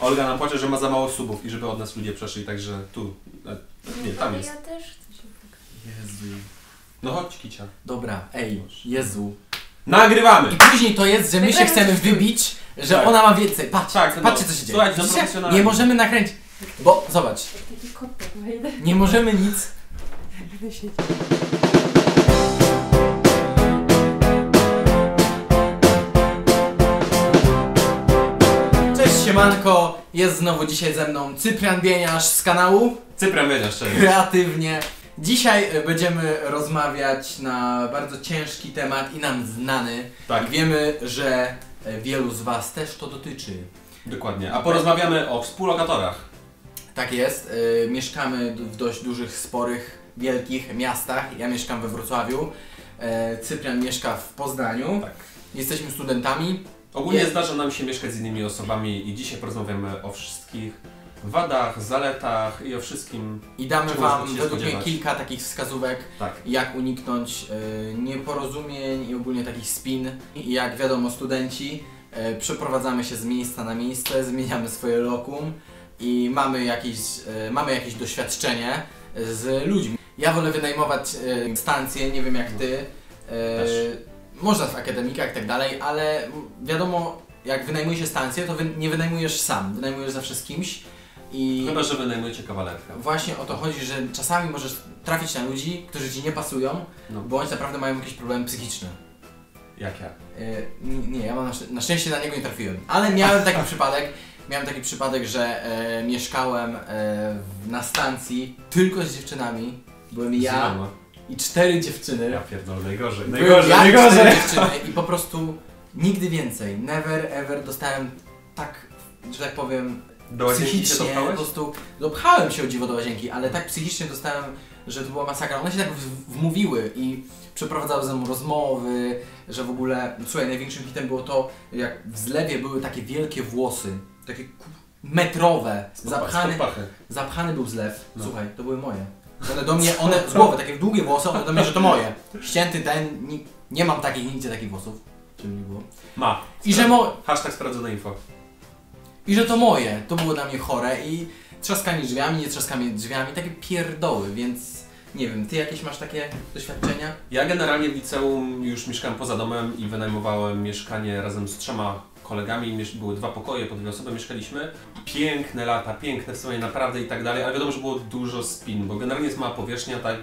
Olga nam płacze, że ma za mało subów i żeby od nas ludzie przeszli, także tu. e, Nie, tam Ale jest. Ja też chcę się. Jezu. No chodź, Kicia. Dobra, ej, Jezu. Nagrywamy! I później to jest, że my się chcemy wybić, że Tak. ona ma więcej. Patrz, Tak, no, patrzcie co się dzieje. słuchajcie, no Widzicie? profesjonalnie. Nie możemy nakręcić. Bo zobacz, taki kotek wejdę. nie możemy nic. Będę siedzieć. Siemanko, jest znowu dzisiaj ze mną Cyprian Bieniasz z kanału Cyprian wiedział szczerze. Kreatywnie. Dzisiaj e, będziemy rozmawiać na bardzo ciężki temat i nam znany. Tak, wiemy, że e, wielu z Was też to dotyczy. dokładnie. A porozmawiamy o współlokatorach. Tak jest, e, mieszkamy w dość dużych, sporych, wielkich miastach. Ja mieszkam we Wrocławiu, Cyprian mieszka w Poznaniu. Tak. Jesteśmy studentami. Ogólnie Jest. zdarza nam się mieszkać z innymi osobami i dzisiaj porozmawiamy o wszystkich wadach, zaletach i o wszystkim. I damy Wam według mnie kilka takich wskazówek, Tak. jak uniknąć e, nieporozumień i ogólnie takich spin. I jak wiadomo, studenci e, przeprowadzamy się z miejsca na miejsce, zmieniamy swoje lokum i mamy jakieś, e, mamy jakieś doświadczenie z ludźmi. Ja wolę wynajmować e, stacje, nie wiem jak Ty. Też. Można w akademikach i tak dalej, ale wiadomo, jak wynajmuje się stację, to wy, nie wynajmujesz sam, wynajmujesz zawsze z kimś. I Chyba, że wynajmujecie kawalerkę. Właśnie o to chodzi, że czasami możesz trafić na ludzi, którzy ci nie pasują, No. bądź naprawdę mają jakieś problemy psychiczne. Jak ja? N- nie, ja mam na, szczę- na szczęście na niego nie trafiłem. Ale miałem taki przypadek, miałem taki przypadek, że e, mieszkałem e, na stacji tylko z dziewczynami. Byłem ja Znajoma. I cztery dziewczyny. Ja pierdolę, najgorzej. Najgorzej, ja najgorzej! dziewczyny i po prostu nigdy więcej. Never ever dostałem tak, że tak powiem, Do łazienki się psychicznie po prostu dopchałem się o dziwo do łazienki, ale tak psychicznie dostałem, że to była masakra. One się tak wmówiły i przeprowadzały ze mną rozmowy, że w ogóle, słuchaj, największym hitem było to, jak w zlewie były takie wielkie włosy, takie metrowe, zapchany, zapchany był zlew. No. Słuchaj, to były moje. One do mnie, one z głowy, takie długie włosy, one do mnie, że to moje. Ścięty ten, nie, nie mam takich, nigdzie takich włosów, żeby nie było. Ma. I że mo, Hashtag sprawdzone info. i że to moje, to było dla mnie chore i trzaskanie drzwiami, nie trzaskanie drzwiami, takie pierdoły, więc nie wiem, ty jakieś masz takie doświadczenia? Ja generalnie w liceum już mieszkałem poza domem i wynajmowałem mieszkanie razem z trzema kolegami. Były dwa pokoje, po dwie osoby mieszkaliśmy. Piękne lata, piękne wspomnienia naprawdę i tak dalej, ale wiadomo, że było dużo spin, bo generalnie jest mała powierzchnia, tak.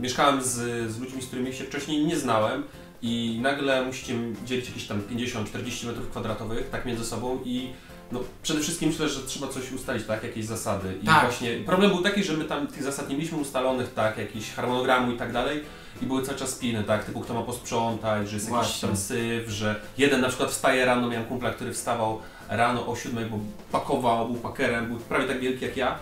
Mieszkałem z, z ludźmi, z którymi się wcześniej nie znałem i nagle musicie dzielić jakieś tam 50-40 metrów kwadratowych tak między sobą i no, przede wszystkim myślę, że trzeba coś ustalić, tak, jakieś zasady. I Tak. właśnie problem był taki, że my tam tych zasad nie mieliśmy ustalonych, tak, jakiś harmonogramu i tak dalej. I były cały czas spiny, tak, typu kto ma posprzątać, że jest jakiś Właśnie. tam syf, że jeden na przykład wstaje rano, miałem kumpla, który wstawał rano o 7, bo pakował, był pakerem, był prawie tak wielki jak ja.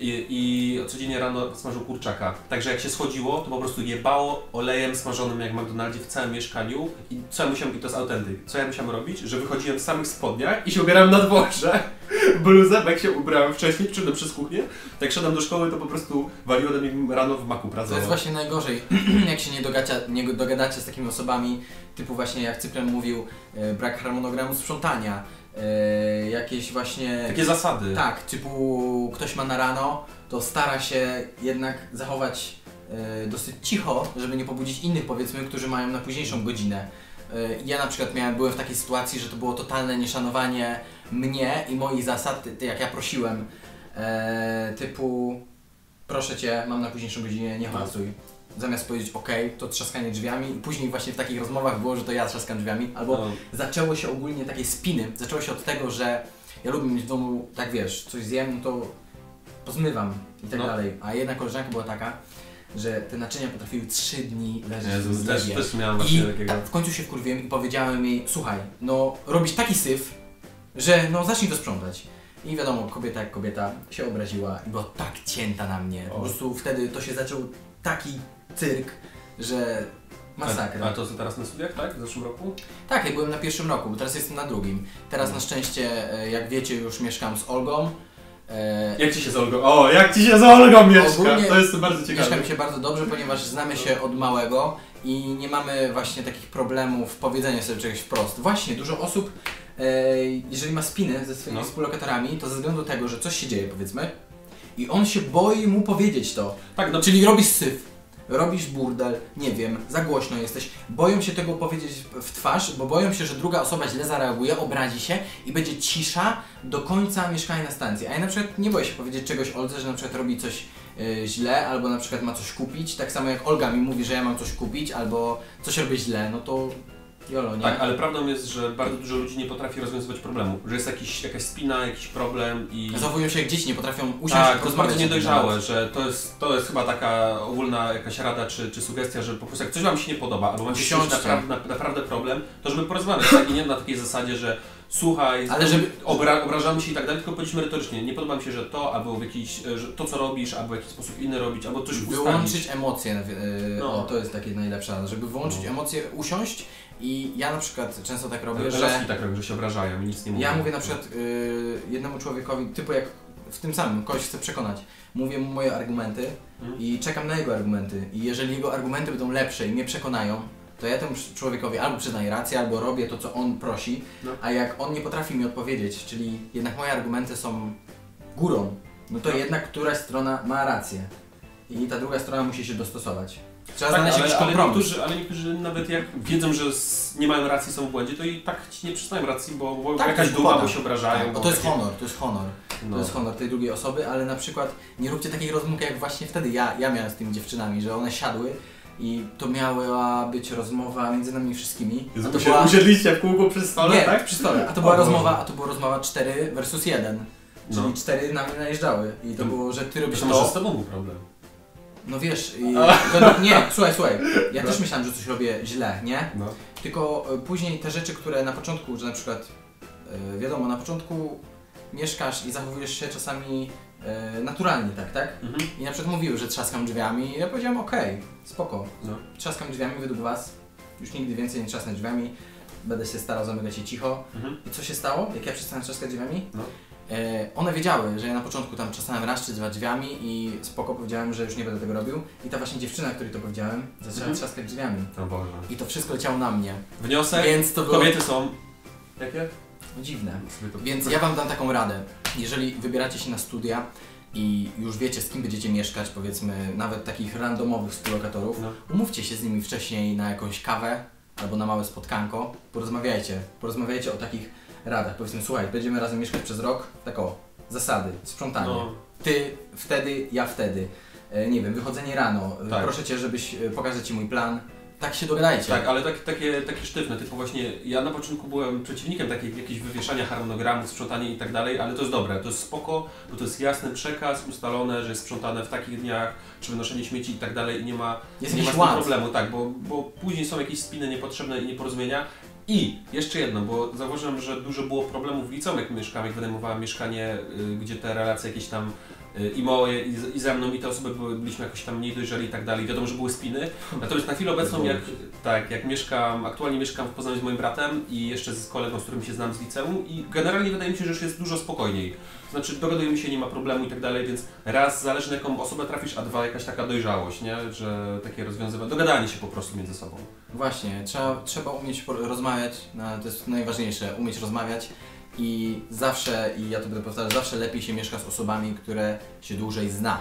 I, I codziennie rano smażył kurczaka. Także jak się schodziło, to po prostu jebało olejem smażonym jak w McDonaldzie w całym mieszkaniu. I co ja musiałem, i to jest autentyk, co ja musiałem robić? Że wychodziłem w samych spodniach i się ubierałem na dworze. Bluzę, jak się ubrałem wcześniej, przyszedłem przez kuchnię. Jak szedłem do szkoły, to po prostu waliło ode mnie rano w maku To pracować. jest właśnie najgorzej, jak się nie, dogacia, nie dogadacie z takimi osobami, typu właśnie jak Cyprian mówił, e, brak harmonogramu sprzątania, e, jakieś właśnie... Takie zasady. Tak, typu ktoś ma na rano, to stara się jednak zachować e, dosyć cicho, żeby nie pobudzić innych powiedzmy, którzy mają na późniejszą godzinę. E, ja na przykład miałem, byłem w takiej sytuacji, że to było totalne nieszanowanie mnie i moich zasad, jak ja prosiłem, typu proszę Cię, mam na późniejszą godzinę, nie hałasuj. Zamiast powiedzieć ok, to trzaskanie drzwiami i później właśnie w takich rozmowach było, że to ja trzaskam drzwiami, albo No, zaczęło się ogólnie takie spiny. Zaczęło się od tego, że ja lubię mieć w domu, tak wiesz, coś zjem, no to pozmywam i tak No. dalej. A jedna koleżanka była taka, że te naczynia potrafiły trzy dni leżeć w Jezu, też, też miałem I właśnie takiego. ta, w końcu się wkurwiłem i powiedziałem jej, słuchaj, no robisz taki syf, że no zacznij to sprzątać. I wiadomo, kobieta jak kobieta się obraziła i była tak cięta na mnie. Po prostu wtedy to się zaczął taki cyrk, że masakra. A, a to co teraz na studiach, tak? W zeszłym roku? Tak, ja byłem na pierwszym roku, bo teraz jestem na drugim. Teraz na szczęście, e, jak wiecie, już mieszkam z Olgą. E, Jak ci się z Olgą? O, jak ci się z Olgą mieszka? Ogólnie to jest bardzo Mieszka ciekawe. mi się bardzo dobrze, ponieważ znamy się od małego i nie mamy właśnie takich problemów powiedzenia sobie czegoś wprost. Właśnie, dużo osób, e, jeżeli ma spiny ze swoimi No. współlokatorami, to ze względu na tego, że coś się dzieje powiedzmy i on się boi mu powiedzieć to. Tak, no Czyli robisz syf, robisz burdel, nie wiem, za głośno jesteś. Boją się tego powiedzieć w- twarz, bo boją się, że druga osoba źle zareaguje, obrazi się i będzie cisza do końca mieszkania na stacji. A ja na przykład nie boję się powiedzieć czegoś Oldze, że na przykład robi coś y, źle, albo na przykład ma coś kupić. Tak samo jak Olga mi mówi, że ja mam coś kupić, albo coś robię źle, no to jolo, nie? Tak, ale prawdą jest, że bardzo dużo ludzi nie potrafi rozwiązywać problemu. Że jest jakiś, jakaś spina, jakiś problem i... Zachowują się jak dzieci, nie potrafią usiąść Tak, to jest bardzo niedojrzałe, że to jest, to jest chyba taka ogólna jakaś rada czy, czy sugestia, że po prostu jak coś Wam się nie podoba, albo macie jakiś naprawdę, na, naprawdę problem, to żeby porozmawiać, tak? I nie na takiej zasadzie, że słuchaj, Ale żeby- obra, obrażamy się i tak dalej, tylko powiedzieć merytorycznie, nie podoba mi się, że to, albo w jakiś, e, że to co robisz, albo w jakiś sposób inny robić, albo coś ustalić. Wyłączyć emocje, yy, No. o to jest takie najlepsze, żeby wyłączyć No. emocje, usiąść i ja na przykład często tak robię, że Laski tak robią, że się obrażają i nic nie mówią. ja mówię na przykład yy, jednemu człowiekowi, typu jak w tym samym, kogoś chcę przekonać, mówię mu moje argumenty Mhm. i czekam na jego argumenty i jeżeli jego argumenty będą lepsze i mnie przekonają, to ja temu człowiekowi albo przyznaję rację, albo robię to, co on prosi, No. a jak on nie potrafi mi odpowiedzieć, czyli jednak moje argumenty są górą, no to No. jednak któraś strona ma rację i ta druga strona musi się dostosować. Trzeba Tak, znaleźć ale, jakiś ale, kompromis. niektórzy, ale niektórzy nawet jak wiedzą, że nie mają racji, są w błędzie, to i tak ci nie przyznają racji, bo, bo Tak, jakaś duma, bo się obrażają. Tak, to jest takie- honor, to jest honor. No. To jest honor tej drugiej osoby, ale na przykład nie róbcie takich rozmów jak właśnie wtedy ja, ja miałem z tymi dziewczynami, że one siadły i to miała być rozmowa między nami wszystkimi. A to była... Usiedliście w kółku przy stole, Nie, tak? przy stole. A to była O Boże. rozmowa, a to była rozmowa 4 versus 1. Czyli No. 4 na mnie najeżdżały. I to To- było, że ty robisz To może z to. tobą był problem. No wiesz, i to, nie, słuchaj, słuchaj. Ja No. też myślałem, że coś robię źle, nie? No. Tylko y, później te rzeczy, które na początku, że na przykład y, wiadomo, na początku mieszkasz i zachowujesz się czasami naturalnie, tak, tak? Mhm. I na przykład mówiły, że trzaskam drzwiami i ja powiedziałem okej, spoko. No. Trzaskam drzwiami według was, już nigdy więcej nie trzasnę drzwiami, będę się starał zamykać je cicho. Mhm. I co się stało, jak ja przestałem trzaskać drzwiami? No. E, one wiedziały, że ja na początku tam czasami raz czy dwa drzwiami i spoko powiedziałem, że już nie będę tego robił. I ta właśnie dziewczyna, której to powiedziałem, zaczęła Mhm. trzaskać drzwiami. Boże. I to wszystko leciało na mnie. Wniosek, Więc to było kobiety są... Jakie? dziwne. Więc ja Wam dam taką radę. Jeżeli wybieracie się na studia i już wiecie z kim będziecie mieszkać, powiedzmy nawet takich randomowych współlokatorów, No. umówcie się z nimi wcześniej na jakąś kawę albo na małe spotkanko, porozmawiajcie. Porozmawiajcie o takich radach. Powiedzmy, słuchaj, będziemy razem mieszkać przez rok, tak o, zasady, sprzątanie. No. Ty wtedy, ja wtedy. E, nie wiem, wychodzenie rano. E, Tak. Proszę Cię, żebyś e, pokazać Ci mój plan. Tak się dogadajcie. Tak, ale tak, takie, takie sztywne, typu właśnie, ja na początku byłem przeciwnikiem takiej jakiegoś wywieszania harmonogramu, sprzątania i tak dalej, ale to jest dobre, to jest spoko, bo to jest jasny przekaz, ustalone, że jest sprzątane w takich dniach, czy wynoszenie śmieci i tak dalej i nie ma, Jest nie ma z problemu, tak, bo, bo później są jakieś spiny niepotrzebne i nieporozumienia. I jeszcze jedno, bo zauważyłem, że dużo było problemów w liceum, jak mieszkałem, jak wynajmowałem mieszkanie, y, gdzie te relacje jakieś tam i moje, i, ze mną, i te osoby byliśmy jakoś tam mniej dojrzeli i tak dalej. Wiadomo, że były spiny. Natomiast na chwilę obecną, jak, tak, jak mieszkam, aktualnie mieszkam w Poznaniu z moim bratem i jeszcze z kolegą, z którym się znam z liceum i generalnie wydaje mi się, że już jest dużo spokojniej. Znaczy dogadujemy się, nie ma problemu i tak dalej, więc raz zależy na jaką osobę trafisz, a dwa jakaś taka dojrzałość, nie? Że takie rozwiązywanie, dogadanie się po prostu między sobą. Właśnie, trzeba, trzeba umieć rozmawiać, no, to jest najważniejsze, umieć rozmawiać i zawsze, i ja to będę powtarzał, zawsze lepiej się mieszka z osobami, które się dłużej zna,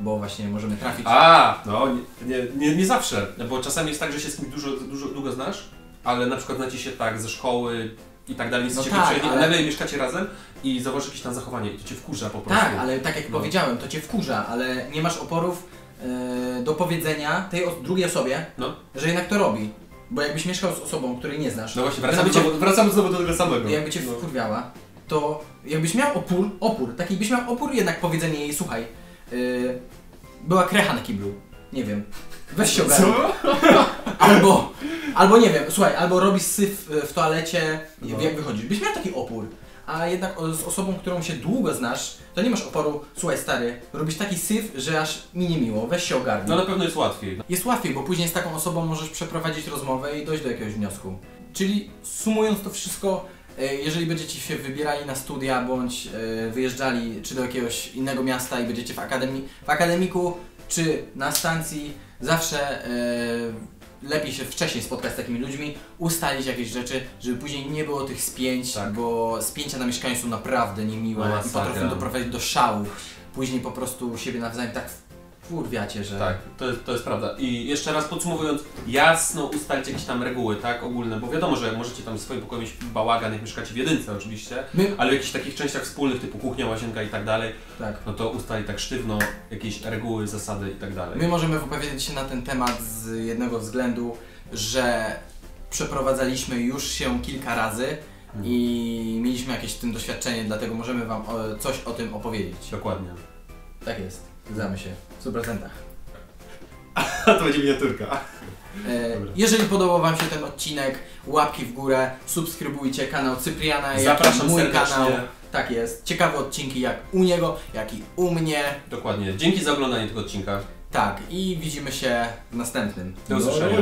bo właśnie możemy trafić... A, no nie, nie, nie, zawsze, bo czasami jest tak, że się z kimś dużo, dużo długo znasz, ale na przykład znacie się tak ze szkoły i tak dalej, jesteście tak, przyjaciółmi, ale- nagle mieszkacie razem i zauważysz jakieś tam zachowanie i to cię wkurza po prostu. Tak, ale tak jak No. powiedziałem, to cię wkurza, ale nie masz oporów e, do powiedzenia tej os- drugiej osobie, No. że jednak to robi. Bo jakbyś mieszkał z osobą, której nie znasz, No właśnie, wracamy, nawet znowu, wracamy znowu do tego samego. Jakby cię No. wkurwiała, to jakbyś miał opór, opór, taki byś miał opór jednak powiedzenie jej, słuchaj, yy, była krecha na kiblu, nie wiem, weź się ogarnij. Albo, albo nie wiem, słuchaj, albo robisz syf y, w toalecie, No. jak wychodzisz, byś miał taki opór. A jednak o- z osobą, którą się długo znasz, to nie masz oporu, słuchaj stary, robisz taki syf, że aż mi niemiło, weź się ogarnij. No na pewno jest łatwiej. Jest łatwiej, bo później z taką osobą możesz przeprowadzić rozmowę i dojść do jakiegoś wniosku. Czyli sumując to wszystko, e, jeżeli będziecie się wybierali na studia bądź e, wyjeżdżali czy do jakiegoś innego miasta i będziecie w, akademii, w akademiku czy na stacji, zawsze e, lepiej się wcześniej spotkać z takimi ludźmi, ustalić jakieś rzeczy, żeby później nie było tych spięć, Tak. bo spięcia na mieszkaniu są naprawdę niemiłe No, i potrafią doprowadzić do szału. Później po prostu siebie nawzajem tak wkurwiacie, że... Tak, to jest, to jest prawda. I jeszcze raz podsumowując, jasno ustalić jakieś tam reguły, tak, ogólne, bo wiadomo, że możecie tam w swoim pokoju mieć bałagan, jak mieszkacie w jedynce oczywiście, My, ale w jakichś takich częściach wspólnych, typu kuchnia, łazienka i tak dalej, tak. no to ustalić tak sztywno jakieś reguły, zasady i tak dalej. My możemy wypowiedzieć się na ten temat z jednego względu, że przeprowadzaliśmy już się kilka razy Mhm. i mieliśmy jakieś w tym doświadczenie, dlatego możemy Wam coś o tym opowiedzieć. Dokładnie. Tak jest, zgadzamy się, w 100%. to będzie miniaturka. E, Dobra. jeżeli podobał Wam się ten odcinek, łapki w górę, subskrybujcie kanał Cypriana, jak Zapraszam mój serdecznie. kanał. Tak jest, ciekawe odcinki jak u niego, jak i u mnie. Dokładnie. Dzięki za oglądanie tego odcinka. Tak, i widzimy się w następnym. Do usłyszenia.